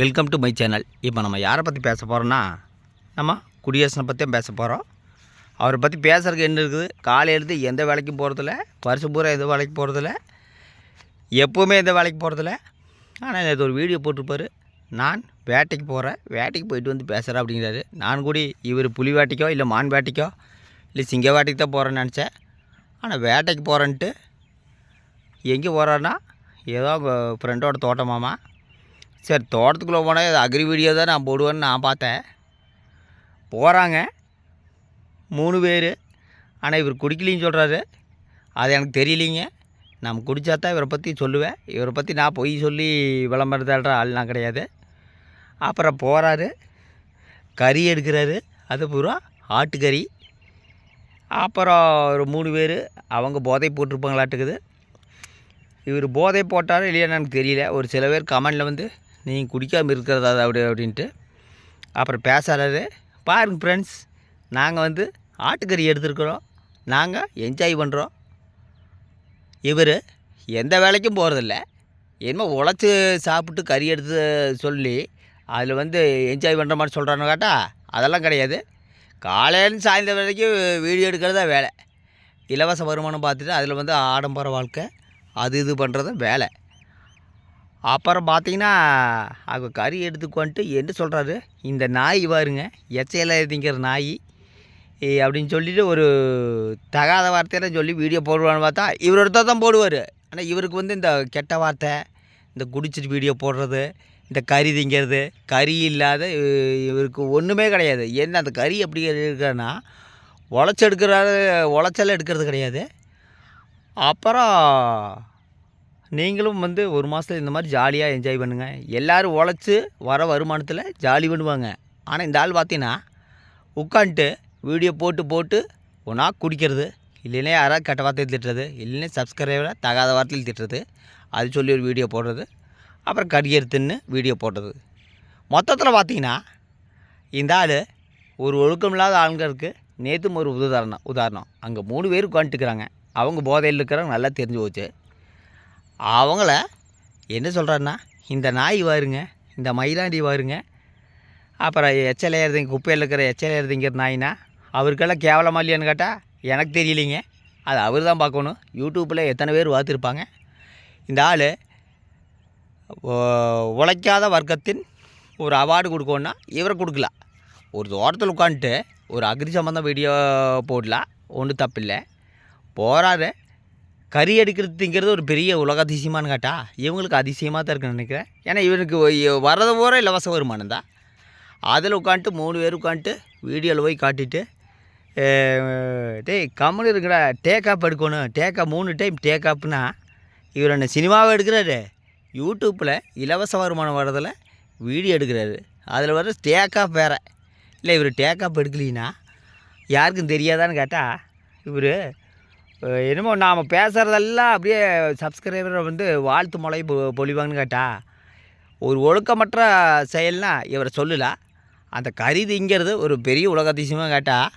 Welcome to my channel இப்போ நம்ம யாரை பற்றி பேச போகிறோன்னா நம்ம குடியரசனை பற்றியும் பேச போகிறோம் அவரை பற்றி பேசுகிறதுக்கு என்ன இருக்குது? காலையிலேருந்து எந்த வேலைக்கும் போகிறதில்ல வருஷம் பூரா எந்த வேலைக்கு போகிறதில்ல எப்போவுமே எந்த வேலைக்கு போகிறதில்ல ஆனால் இது ஒரு வீடியோ போட்டிருப்பாரு. நான் வேட்டைக்கு போகிறேன் வேட்டைக்கு போயிட்டு வந்து பேசுகிறேன் அப்படிங்கிறாரு. நான் கூட இவர் புலி வேட்டைக்கோ இல்லை மான் வேட்டைக்கோ இல்லை சிங்க வேட்டைக்கு தான் போகிறேன்னு நினச்சேன். ஆனால் வேட்டைக்கு போகிறேன்ட்டு எங்கே போகிறான்னா ஏதோ ஃப்ரெண்டோட தோட்டமாமா. சரி தோட்டத்துக்குள்ளே போனால் இது அக்ரி வீடியோ தான் நான் போடுவேன்னு நான் பார்த்தேன். போகிறாங்க மூணு பேர். ஆனால் இவர் குடிக்கலின்னு சொல்கிறாரு அது எனக்கு தெரியலிங்க. நம்ம குடித்தா தான் இவரை பற்றி சொல்லுவேன். இவரை பற்றி நான் பொய் சொல்லி விளம்பரம் தேடுற ஆள்லாம் கிடையாது. அப்புறம் போகிறாரு கறி எடுக்கிறாரு. அது பூரா ஆட்டுக்கறி அப்புறம் ஒரு மூணு பேர். அவங்க போதை போட்டிருப்பாங்களாட்டுக்குது. இவர் போதை போட்டாரோ இல்லையான்னு எனக்கு தெரியல. ஒரு சில பேர் கமெண்டில் வந்து நீங்கள் குடிக்காமல் இருக்கிறதா அப்படி அப்படின்ட்டு. அப்புறம் பேசாளர் பாருங்க ஃப்ரெண்ட்ஸ் நாங்கள் வந்து ஆட்டுக்கறி எடுத்துருக்குறோம். நாங்கள் என்ஜாய் பண்ணுறோம் இவர் எந்த வேலைக்கும் போகிறதில்ல என்னமோ உழைச்சி சாப்பிட்டு கறி எடுத்து சொல்லி அதில் வந்து என்ஜாய் பண்ணுற மாதிரி சொல்கிறான்னு கேட்டா அதெல்லாம் கிடையாது. காலையிலேருந்து சாயந்தரம் வரைக்கும் வீடியோ எடுக்கிறது தான் வேலை. இலவச வருமானம் பார்த்துட்டு அதில் வந்து ஆடம்பர வாழ்க்கை அது இது பண்ணுறது வேலை. அப்புறம் பார்த்தீங்கன்னா அவங்க கறி எடுத்துக்கொண்டு என்ன சொல்கிறாரு இந்த நாய் பாருங்க எச்சையில் திங்கிற நாய். ஏ, அப்படின்னு சொல்லிட்டு ஒரு தகாத வார்த்தையெல்லாம் சொல்லி வீடியோ போடுவான்னு பார்த்தா இவரோட தான் போடுவார். ஆனால் இவருக்கு வந்து இந்த கெட்ட வார்த்தை இந்த குடிச்சிட்டு வீடியோ போடுறது இந்த கறி திங்கிறது கறி இல்லாத இ- இவருக்கு ஒன்றுமே கிடையாது. என்ன அந்த கறி எப்படி இருக்கிறன்னா உழைச்சி எடுக்கிறாரு உழைச்சல் எடுக்கிறது கிடையாது. அப்புறம் நீங்களும் வந்து ஒரு மாதத்துல இந்த மாதிரி ஜாலியாக என்ஜாய் பண்ணுங்கள் எல்லோரும் உழைச்சி வர வருமானத்தில் ஜாலி பண்ணுவாங்க. ஆனால் இந்த ஆள் பார்த்தீங்கன்னா உட்காந்துட்டு வீடியோ போட்டு போட்டு ஒன்றா குடிக்கிறது. இல்லைன்னா யாராவது கெட்ட வார்த்தையில் திட்டுறது. இல்லைன்னா சப்ஸ்கிரைபரை தகாத வார்த்தையில் திட்டுறது. அது சொல்லி ஒரு வீடியோ போடுறது. அப்புறம் கடிகர் தின்னு வீடியோ போடுறது. மொத்தத்தில் பார்த்தீங்கன்னா இந்த ஆள் ஒரு ஒழுக்கம் இல்லாத ஆளுங்களுக்கு நேற்றும் ஒரு உதாரணம் உதாரணம். அங்கே மூணு பேர் உட்காந்துட்டுக்கிறாங்க அவங்க போதையில் இருக்கிறவங்க நல்லா தெரிஞ்சு போச்சு. அவங்கள என்ன சொல்கிறாருன்னா இந்த நாய் வாருங்க இந்த மயிலாண்டி வாருங்க. அப்புறம் எச்சல் ஏறுதிங்க குப்பையில் இருக்கிற எச்சல் ஏறுதிங்கிற நாயினா அவருக்கெல்லாம் கேவலமாக இல்லையான்னு கேட்டால் எனக்கு தெரியலிங்க. அது அவர் தான் பார்க்கணும். யூடியூப்பில் எத்தனை பேர் பார்த்துருப்பாங்க. இந்த ஆள் உழைக்காத வர்க்கத்தின் ஒரு அவார்டு கொடுக்கணுன்னா இவரை கொடுக்கலாம் ஒரு தோட்டத்தில் உட்காந்துட்டு ஒரு அக்ரி சம்மந்தம் வீடியோ போடலாம் ஒன்றும் தப்பில்லை. போகிறாரு கறி எடுக்கிறதுங்கிறது ஒரு பெரிய உலக அதிசயமானு கேட்டா இவங்களுக்கு அதிசயமாக தான் இருக்குன்னு நினைக்கிறேன். ஏன்னா இவருக்கு வரத வர்றது பூரா இலவச வருமானம் தான். அதில் உட்காந்துட்டு மூணு பேர் உட்காந்துட்டு வீடியோவில் போய் காட்டிட்டு டேய் கம்முன்னு இருக்கிற டேக்காப் எடுக்கணும். டேக்கா மூணு டைம் டேக் ஆப்னா இவர் என்ன சினிமாவை எடுக்கிறாரு. யூடியூப்பில் இலவச வருமானம் வர்றதில் வீடியோ எடுக்கிறாரு. அதில் வர டேக்காப் வேறு. இல்லை இவர் டேக்காக எடுக்கலீன்னா யாருக்கும் தெரியாதான்னு கேட்டால் இவர் என்னமோ நாம் பேசுகிறதெல்லாம் அப்படியே சப்ஸ்கிரைபரை வந்து வாழ்த்து மொழி பொ- பொழிவாங்கன்னு கேட்டா ஒரு ஒழுக்கமற்ற செயல்னா இவரை சொல்லலை. அந்த கரிதிங்கிறது ஒரு பெரிய உலக அதிசயமாக கேட்டால்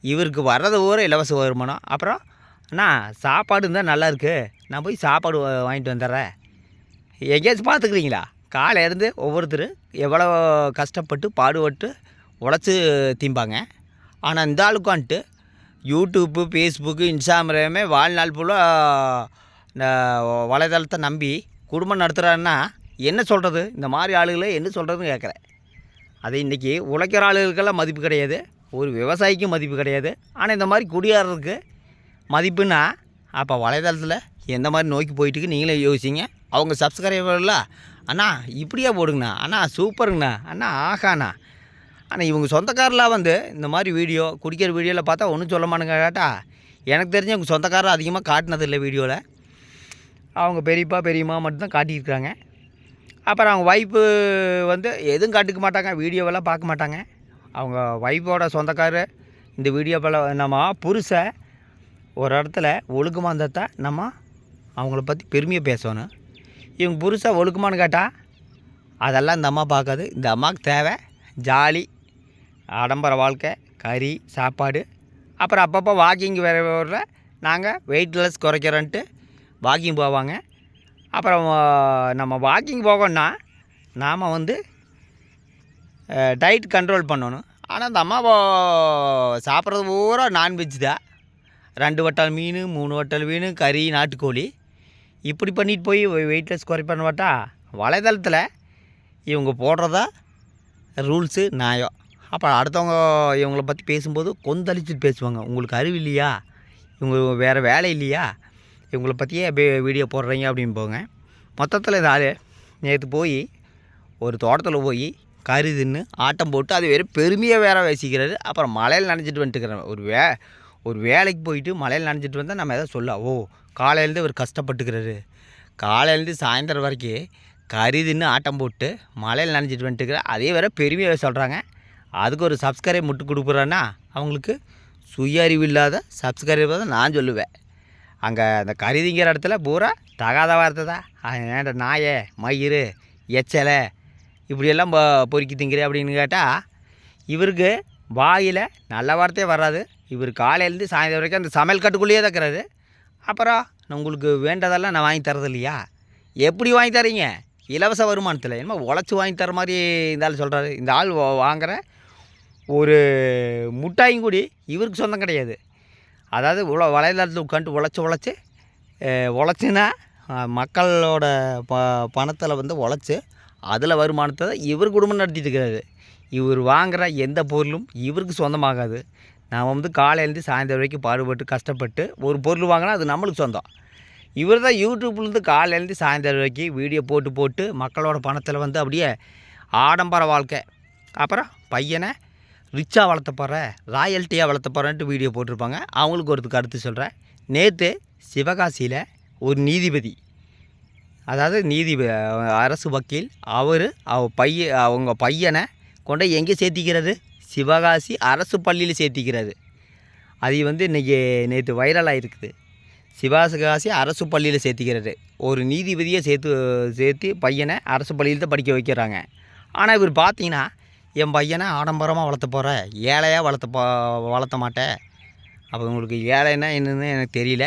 இவருக்கு வர்றது ஊர இலவச வருமானம். அப்புறம் அண்ணா சாப்பாடு இருந்தால் நல்லா இருக்குது நான் போய் சாப்பாடு வாங்கிட்டு வந்துடுறேன். எங்கேயாச்சும் பார்த்துக்குறீங்களா? காலையிலேருந்து இருந்து ஒவ்வொருத்தர் எவ்வளோ கஷ்டப்பட்டு பாடுபட்டு உழைச்சி திம்பாங்க. ஆனால் இந்த ஆளுக்கு வந்துட்டு யூடியூப்பு ஃபேஸ்புக்கு இன்ஸ்டாகிராமே வாழ்நாள் ஃபுல்லாக இந்த வலைதளத்தை நம்பி குடும்பம் நடத்துகிறாருன்னா என்ன சொல்கிறது இந்த மாதிரி ஆளுகளை என்ன சொல்கிறதுன்னு கேட்குறேன். அது இன்றைக்கி உழைக்கிற ஆளுகளுக்கெல்லாம் மதிப்பு கிடையாது. ஒரு விவசாயிக்கும் மதிப்பு கிடையாது. ஆனால் இந்த மாதிரி குடியாரருக்கு மதிப்புன்னா அப்போ வலைதளத்தில் எந்த மாதிரி நோக்கி போயிட்டுக்கு நீங்களே யோசிங்க. அவங்க சப்ஸ்கிரைபர்ல அண்ணா இப்படியே போடுங்கண்ணா. அண்ணா சூப்பருங்கண்ணா அண்ணா ஆகாண்ணா. ஆனால் இவங்க சொந்தக்காரெலாம் வந்து இந்த மாதிரி வீடியோ குடிக்கிற வீடியோவில் பார்த்தா ஒன்றும் சொல்ல மாட்டேங்க கேட்டா எனக்கு தெரிஞ்சு இவங்க சொந்தக்காரர் அதிகமாக காட்டினதில்லை வீடியோவில் அவங்க பெரியப்பா பெரியம்மா மட்டும்தான் காட்டியிருக்காங்க அப்புறம் அவங்க ஒய்ஃபு வந்து எதுவும் காட்டிக்க மாட்டாங்க வீடியோவெல்லாம் பார்க்க மாட்டாங்க. அவங்க ஒய்ஃபோட சொந்தக்காரர் இந்த வீடியோவெல்லாம் நம்ம புருஷை ஒரு இடத்துல ஒழுக்கமாக இருந்தால் தான் நம்ம அவங்கள பற்றி பெருமையாக பேசணும். இவங்க புருஷை ஒழுக்கமானு கேட்டால் அதெல்லாம் இந்த அம்மா பார்க்காது. இந்த அம்மாவுக்கு தேவை ஜாலி ஆடம்பர வாழ்க்கை கறி சாப்பாடு. அப்புறம் அப்பப்போ வாக்கிங் வர வரல நாங்கள் வெயிட்லெஸ் குறைக்கிறோன்ட்டு வாக்கிங் போவாங்க. அப்புறம் நம்ம வாக்கிங் போகணுன்னா நாம் வந்து டயட் கண்ட்ரோல் பண்ணணும். ஆனால் அந்த அம்மா சாப்பிட்றது பூரா நான்வெஜ் தான் ரெண்டு வட்டால் மீன் மூணு வட்டால் மீன் கறி நாட்டுக்கோழி. இப்படி பண்ணிட்டு போய் வெயிட்லெஸ் குறைப்பான்னு பார்த்தா வலைதளத்தில் இவங்க போடுறதா ரூல்ஸு நியாயம். அப்போ அடுத்தவங்க இவங்கள பற்றி பேசும்போது கொந்தளிச்சுட்டு பேசுவாங்க. உங்களுக்கு அறிவு இல்லையா? இவங்க வேறு வேலை இல்லையா? இவங்கள பற்றியே அப்படியே வீடியோ போடுறீங்க அப்படின்னு போங்க மொத்தத்தில் இந்த ஆள் நேற்று போய் ஒரு தோட்டத்தில் போய் கறி தின்னு ஆட்டம் போட்டு அது வெறும் பெருமையாக வேற பேசிக்கிறாரு அப்புறம் மலையில் நினச்சிட்டு வந்துட்டுக்கிறேன் ஒரு வே ஒரு வேலைக்கு போயிட்டு மலையில் நினச்சிட்டு வந்தால் நம்ம எதாவது சொல்ல ஓ காலையிலேருந்து இவர் கஷ்டப்பட்டுக்கிறாரு. காலையிலேருந்து சாயந்தரம் வரைக்கும் கறி தின்னு ஆட்டம் போட்டு மலையில் நனைஞ்சிட்டு வந்துட்டுக்கிறேன் அதே வேற பெருமையாக சொல்கிறாங்க அதுக்கு ஒரு சப்ஸ்கிரைப் முட்டு கொடுக்குறேன்னா அவங்களுக்கு சுய அறிவு இல்லாத சப்ஸ்கிரைபர் தான் நான் சொல்லுவேன். அங்கே அந்த கருதிங்கிற இடத்துல பூரா தகாத வார்த்தை தான். ஏன்டா நாயே மயிர் எச்சலை இப்படியெல்லாம் பொ- பொறுக்கி திங்கிற அப்படின்னு கேட்டால் இவருக்கு வாயில் நல்ல வார்த்தையே வராது. இவர் காலையிலேருந்து சாயந்தரம் வரைக்கும் அந்த சமையல் கட்டுக்குள்ளேயே தான் அப்புறம் நான் உங்களுக்கு வேண்டதெல்லாம் நான் வாங்கி தரது இல்லையா? எப்படி வாங்கி தரீங்க? இலவச வருமானத்தில். என்னமோ உழைச்சி வாங்கி தர மாதிரி இந்த ஆள் சொல்கிறாரு இந்த ஆள் வாங்குகிற ஒரு முட்டாயும் கூடி இவருக்கு சொந்தம் கிடையாது. அதாவது உழ வலைதளத்தில் உட்காந்து உழைச்சி உழைச்சி உழைச்சின்னா மக்களோட ப பணத்தில் வந்து உழைச்சி அதில் வருமானத்தை தான் இவர் குடும்பம் நடத்திட்டு இருக்கிறாரு. இவர் வாங்குற எந்த பொருளும் இவருக்கு சொந்தமாகாது. நாம் வந்து காலையிலேருந்து சாயந்தரம் வரைக்கும் பாடுபட்டு கஷ்டப்பட்டு ஒரு பொருள் வாங்கினா அது நம்மளுக்கு சொந்தம். இவர் தான் யூடியூப்லேருந்து காலையிலேருந்து சாயந்தரம் வரைக்கும் வீடியோ போட்டு போட்டு மக்களோட பணத்தில் வந்து அப்படியே ஆடம்பர வாழ்க்கை. அப்புறம் பையனை ரிச்சாக வளர்த்த போகிற ராயல்ட்டியாக வளர்த்த போகிறேன்ட்டு வீடியோ போட்டிருப்பாங்க. அவங்களுக்கு ஒரு கருத்து சொல்கிறேன் நேற்று சிவகாசியில் ஒரு நீதிபதி அதாவது நீதி அரசு வக்கீல் அவர் அவ பைய அவங்க பையனை கொண்டு எங்கே சேர்த்திக்கிறது? சிவகாசி அரசு பள்ளியில் சேர்த்திக்கிறது. அது வந்து இன்றைக்கி நேற்று வைரலாக இருக்குது சிவகாசி அரசு பள்ளியில் சேர்த்திக்கிறது. ஒரு நீதிபதியை சேர்த்து சேர்த்து பையனை அரசு பள்ளியில் தான் படிக்க வைக்கிறாங்க. ஆனால் இவர் பார்த்தீங்கன்னா என் பையனை ஆடம்பரமாக வளர்த்த போகிற ஏழையாக வளர்த்த போ வளர்த்த மாட்டேன் அப்போ உங்களுக்கு ஏழைன்னா என்னன்னு எனக்கு தெரியல.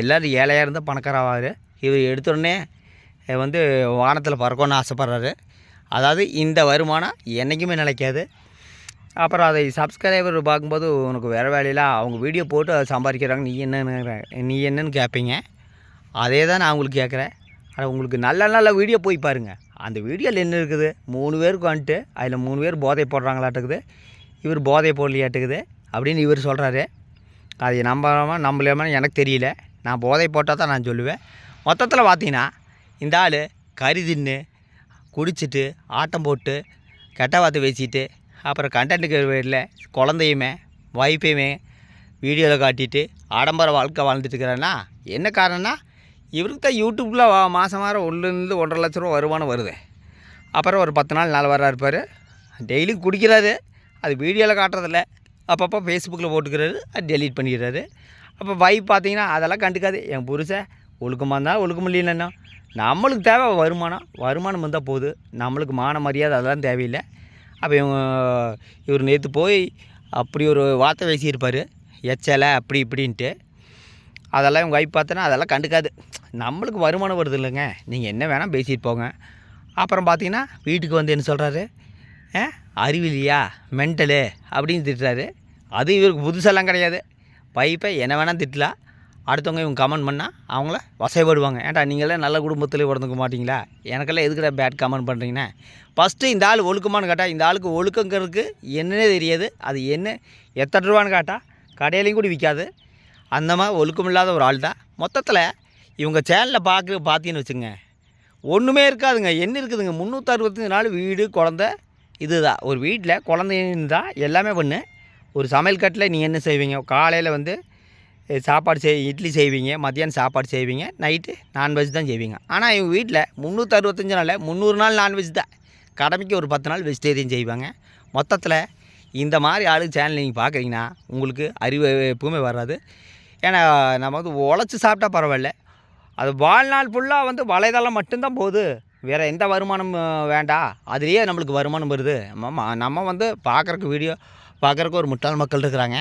எல்லோரும் ஏழையாக இருந்தால் பணக்காராவார். இவர் எடுத்தோடனே வந்து வானத்தில் பறக்கணும்னு ஆசைப்பட்றாரு. அதாவது இந்த வருமானம் என்றைக்குமே நிலைக்காது. அப்புறம் அதை சப்ஸ்கிரைபர் பார்க்கும்போது உனக்கு வேறு வேலையில அவங்க வீடியோ போட்டு அதை சம்பாதிக்கிறாங்க. நீ என்னன்னு நீ என்னன்னு கேட்பீங்க. அதே தான் நான் உங்களுக்கு கேட்குறேன். ஆனால் உங்களுக்கு நல்ல நல்ல வீடியோ போய் பாருங்கள் அந்த வீடியோவில் என்ன இருக்குது? மூணு பேருக்கு வந்துட்டு அதில் மூணு பேர் போதை போடுறாங்களாட்டுக்குது. இவர் போதை போடலையாட்டுக்குது அப்படின்னு இவர் சொல்கிறாரு அது நம்பாமல் நம்பலாமல் எனக்கு தெரியல. நான் போதை போட்டால் தான் நான் சொல்லுவேன். மொத்தத்தில் பார்த்தீங்கன்னா இந்த ஆள் கறி தின்னு குடிச்சிட்டு ஆட்டம் போட்டு கெட்ட வார்த்தை பேசிட்டு அப்புறம் கண்டென்ட்டுக்கு வீட்டில் குழந்தையுமே வைஃபையுமே வீடியோவில் காட்டிட்டு ஆடம்பர வாழ்க்கை வாழ்ந்துட்டு இருக்கிறேன்னா என்ன காரணம்னா இவருக்கு தான் யூடியூப்பில் மாதம் வாரம் ஒன்றுலேருந்து ஒன்றரை லட்ச ரூபா வருமானம் வருது. அப்புறம் ஒரு பத்து நாள் நாலு வாரம் இருப்பார். டெய்லியும் குடிக்கிறாரு. அது வீடியோவில் காட்டுறதில்ல. அப்பப்போ ஃபேஸ்புக்கில் போட்டுக்கிறாரு. அது டெலீட் பண்ணிடுறாரு அப்போ வைஃப் பார்த்தீங்கன்னா அதெல்லாம் கண்டுக்காது. என் புருஷன் ஒழுக்கமாக இருந்தால் ஒழுக்கம் இல்லைன்னா நம்மளுக்கு தேவை வருமானம். வருமானம் வந்தால் போகுது நம்மளுக்கு மான மரியாதை அதெல்லாம் தேவையில்லை. அப்போ இவங்க இவர் நேற்று போய் அப்படி ஒரு வார்த்தை பேசியிருப்பார். எச்சலை அப்படி இப்படின்ட்டு. அதெல்லாம் இவங்க வைப் பார்த்தோன்னா அதெல்லாம் கண்டுக்காது. நம்மளுக்கு வருமானம் வருது இல்லைங்க. நீங்கள் என்ன வேணால் பேசிட்டு போங்க. அப்புறம் பார்த்தீங்கன்னா வீட்டுக்கு வந்து என்ன சொல்கிறாரு அறிவில்லையா மென்டலு அப்படின்னு திட்டுறாரு. அது இவருக்கு புதுசெல்லாம் கிடையாது. பைப்பை என்ன வேணால் திட்டலாம் அடுத்தவங்க இவங்க கமெண்ட் பண்ணால் அவங்கள வசைப்படுவாங்க. ஏன்டா நீங்களே நல்ல குடும்பத்தில் பிறந்துக்க மாட்டிங்களா? எனக்கெல்லாம் எதுக்குடா பேட் கமெண்ட் பண்ணுறீங்கன்னா ஃபஸ்ட்டு இந்த ஆள் ஒழுக்கமானு கேட்டால் இந்த ஆளுக்கு ஒழுக்கங்கிறதுக்கு என்னன்னே தெரியாது. அது என்ன எத்தனை ரூபான்னு கேட்டால் கடையிலையும் கூட விற்காது அந்த மாதிரி ஒழுக்கம் இல்லாத ஒரு ஆள் தான் மொத்தத்தில் இவங்க சேனலில் பார்க்க பார்த்தீங்கன்னு வச்சுங்க ஒன்றுமே இருக்காதுங்க. என்ன இருக்குதுங்க? முந்நூற்றறுபத்தஞ்சு நாள் வீடு குழந்த இது தான் ஒரு வீட்டில் குழந்தைன்னு தான் எல்லாமே பண்ணு. ஒரு சமையல் கட்டில் நீங்கள் என்ன செய்வீங்க? காலையில் வந்து சாப்பாடு செய் இட்லி செய்வீங்க மத்தியானம் சாப்பாடு செய்வீங்க நைட்டு நான்வெஜ் தான் செய்வீங்க. ஆனால் இவங்க வீட்டில் முந்நூற்றறுபத்தஞ்சு நாளில் முந்நூறு நாள் நான்வெஜ் தான். கடமைக்கு ஒரு பத்து நாள் வெஜிடேரியன் செய்வாங்க. மொத்தத்தில் இந்த மாதிரி ஆளு சேனல் நீங்கள் பார்க்குறீங்கன்னா உங்களுக்கு அறிவு எப்பவுமே வராது. ஏன்னா நம்ம வந்து உழைச்சி சாப்பிட்டா பரவாயில்ல. அது வாழ்நாள் ஃபுல்லாக வந்து வலைதளம் மட்டும்தான் போகுது. வேறு எந்த வருமானம் வேண்டாம் அதுலேயே நம்மளுக்கு வருமானம் வருது. நம்ம நம்ம வந்து பார்க்குறக்கு வீடியோ பார்க்குறக்கு ஒரு முட்டாள் மக்கள் இருக்கிறாங்க.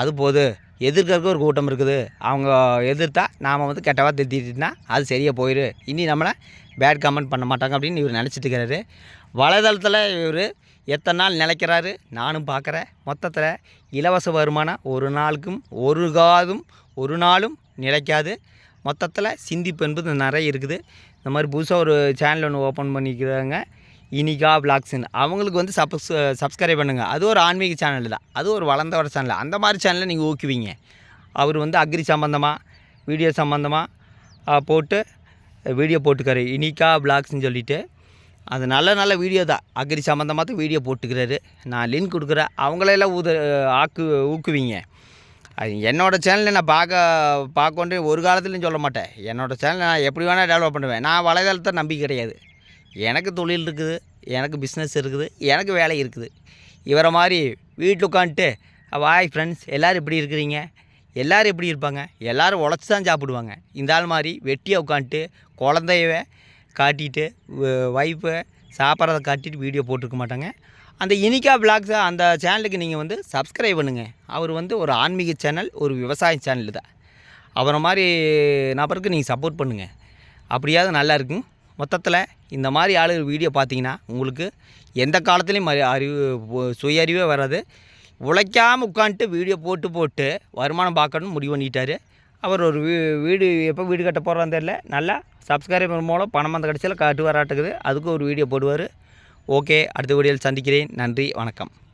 அது போது எதிர்க்கிறதுக்கு ஒரு கூட்டம் இருக்குது. அவங்க எதிர்த்தா நாம் வந்து கெட்டவா வார்த்தை திட்டினா அது சரியாக போயிடு இனி நம்மளை பேட் கமெண்ட் பண்ண மாட்டாங்க அப்படின்னு இவர் நினச்சிட்டு இருக்கிறாரு. வலைதளத்தில் இவர் எத்தனை நாள் நிலைக்கிறாரு? நானும் பார்க்குறேன். மொத்தத்தில் இலவச வருமானம் ஒரு நாளுக்கும் ஒரு காதும் ஒரு நாளும் நிலைக்காது. மொத்தத்தில் சிந்திப்பு என்பது நிறைய இருக்குது. இந்த மாதிரி புதுசாக ஒரு சேனல் ஒன்று ஓப்பன் பண்ணிக்கிறாங்க இனிகா பிளாக்ஸ்ன்னு அவங்களுக்கு வந்து சப்ஸ் சப்ஸ்கிரைப் பண்ணுங்கள் அது ஒரு ஆன்மீக சேனல் தான். அது ஒரு வளர்ந்த ஒரு சேனல் அந்த மாதிரி சேனலை நீங்கள் ஊக்குவீங்க. அவர் வந்து அக்ரி சம்மந்தமாக வீடியோ சம்மந்தமாக போட்டு வீடியோ போட்டுக்காரு. இனிகா பிளாக்ஸ்ன்னு சொல்லிவிட்டு அது நல்ல நல்ல வீடியோ தான். அக்ரி சம்மந்தமாக தான் வீடியோ போட்டுக்கிறாரு. நான் லிங்க் கொடுக்குறேன். அவங்களெல்லாம் உத ஆக்கு ஊக்குவீங்க. அது என்னோடய சேனலை நான் பார்க்க பார்க்கொண்டு ஒரு காலத்துலையும் சொல்ல மாட்டேன். என்னோடய சேனலை நான் எப்படி வேணால் டெவலப் பண்ணுவேன். நான் வலைதளத்தை நம்பி கிடையாது. எனக்கு தொழில் இருக்குது எனக்கு பிஸ்னஸ் இருக்குது எனக்கு வேலை இருக்குது. இவரை மாதிரி வீட்டில் உட்காந்துட்டு வாய் ஃப்ரெண்ட்ஸ் எல்லோரும் எப்படி இருக்கிறீங்க? எல்லோரும் எப்படி இருப்பாங்க? எல்லோரும் உழைச்சி தான் சாப்பிடுவாங்க. இந்த ஆள் மாதிரி வெட்டியாக உட்காந்துட்டு குழந்தையவ காட்டிட்டு ஒய்ஃபை சாப்பிட்றத காட்டிட்டு வீடியோ போட்டிருக்க மாட்டாங்க. அந்த இனிக்கா பிளாக்ஸை அந்த சேனலுக்கு நீங்கள் வந்து சப்ஸ்கிரைப் பண்ணுங்கள் அவர் வந்து ஒரு ஆன்மீக சேனல் ஒரு விவசாய சேனல் தான். அவரை மாதிரி நபருக்கு நீங்கள் சப்போர்ட் பண்ணுங்கள் அப்படியாவது நல்லா இருக்கும். மொத்தத்தில் இந்த மாதிரி ஆளுகள் வீடியோ பார்த்தீங்கன்னா உங்களுக்கு எந்த காலத்துலேயும் அறிவு சுய அறிவே வராது. உழைக்காமல் உட்காந்துட்டு வீடியோ போட்டு போட்டு வருமானம் பார்க்கணும்னு முடிவு பண்ணிட்டாரு. அவர் ஒரு வீ வீடு எப்போ வீடு கட்ட போகிறான்னு தெரில நல்லா சப்ஸ்கிரைபர் மூலம் பணம் அந்த கடைசியில் காட்டு வராட்டுக்குது. அதுக்கு ஒரு வீடியோ போடுவார். ஓகே அடுத்த வீடியோவில் சந்திக்கிறேன். நன்றி வணக்கம்.